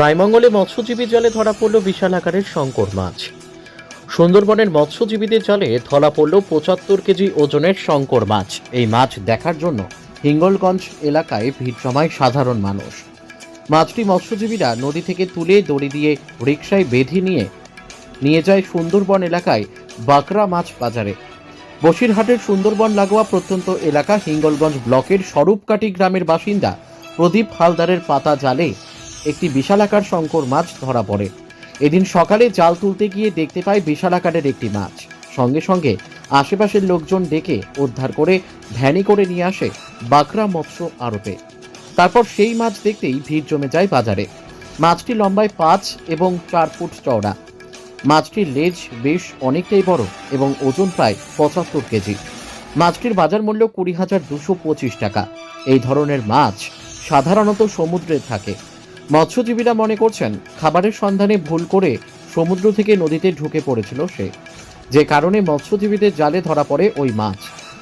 রায়মঙ্গলে মৎস্যজীবী জলে ধরা পড়ল বিশাল আকারের শঙ্কর মাছ। সুন্দরবনের মৎস্যজীবীদের জলে ধরা পড়ল পঁচাত্তর কেজি ওজনের শঙ্কর মাছ। এই মাছ দেখার জন্য হিঙ্গলগঞ্জ এলাকায় ভিড় জমায় সাধারণ মানুষ। মাছটি মৎস্যজীবীরা নদী থেকে তুলে দড়ি দিয়ে রিকশায় বেঁধে নিয়ে নিয়ে যায় সুন্দরবন এলাকায় বাকরা মাছ বাজারে। বসিরহাটের সুন্দরবন লাগোয়া প্রত্যন্ত এলাকা হিঙ্গলগঞ্জ ব্লকের স্বরূপকাটি গ্রামের বাসিন্দা প্রদীপ হালদারের পাতা জালে একটি বিশালাকার শঙ্কর মাছ ধরা পড়ে। এদিন সকালে জাল তুলতে গিয়ে দেখতে পায় বিশাল আকারের একটি মাছ। সঙ্গে সঙ্গে আশেপাশের লোকজন ডেকে উদ্ধার করে ভ্যানে করে নিয়ে আসে বাকরা মৎস্য আড়তে তারপর সেই মাছ দেখতেই ভিড় জমে যায় বাজারে। মাছটি লম্বায় পাঁচ এবং চার ফুট চওড়া। মাছটির লেজ বেশ অনেকটাই বড় এবং ওজন প্রায় পঁচাত্তর কেজি। মাছটির বাজার মূল্য কুড়ি হাজার দুশো পঁচিশ টাকা। এই ধরনের মাছ সাধারণত সমুদ্রে থাকে। মৎস্যজীবীরা মনে করছেন খাবারের সন্ধানে ভুল করে সমুদ্র থেকে নদীতে ঢুকে পড়েছিল সে। যে কারণে মৎস্যজীবীদের জালে ধরা পড়ে ওই মাছ।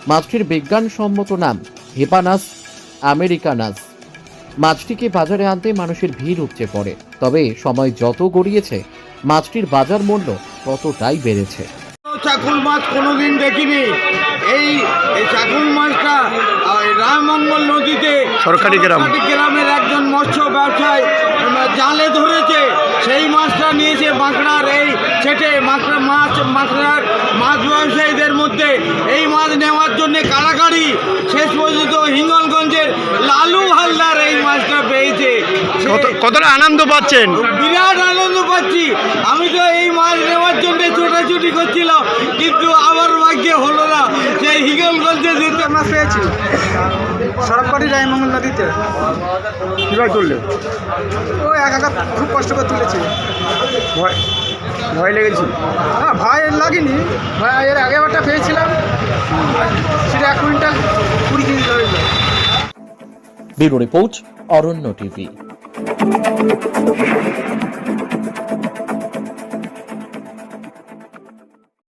মাছটির বিজ্ঞানসম্মত নাম হেপানাস আমেরিকানাস। মাছটিকে বাজারে আনতে মানুষের ভিড় উপচে পড়ে। তবে সময় যত গড়িয়েছে, মাছটির বাজার মূল্য ততটাই বেড়েছে। চাকুল মাছ কোনোদিন দেখিনি। এই চাকুল মাছটা রায়মঙ্গল নদীতে সরকারি গ্রাম। গ্রামের একজন মৎস্য ব্যবসায়ী জালে ধরেছে। সেই মাছটা নিয়েছে বাঁকড়ার এই ছেটে মাছ মাকড়ার মাছ ব্যবসায়ীদের মধ্যে। এই মাছ নেওয়ার জন্য কাড়াকাড়ি শেষ পর্যন্ত হিঙ্গলগঞ্জের লালু হালদার এই মাছটা পেয়েছে। কতটা আনন্দ পাচ্ছেন? বিরাট আনন্দ পাচ্ছি। আমি তো এই মাছ নেওয়ার জন্য যেতে মাছ পেয়েছি সড়কপাড়ি রায়মঙ্গল নদীতে। কীভাবে তুললে? ও এক একা খুব কষ্ট করে তুলেছি। ভয় ভয় লেগেছিল না ভয় লাগেনি। ভয় এর আগে একটা পেয়েছিলাম। সেটা এক কুইন্টাল কুড়ি কেজি হয়েছিল ব্যুরো রিপোর্ট অরণ্য টিভি।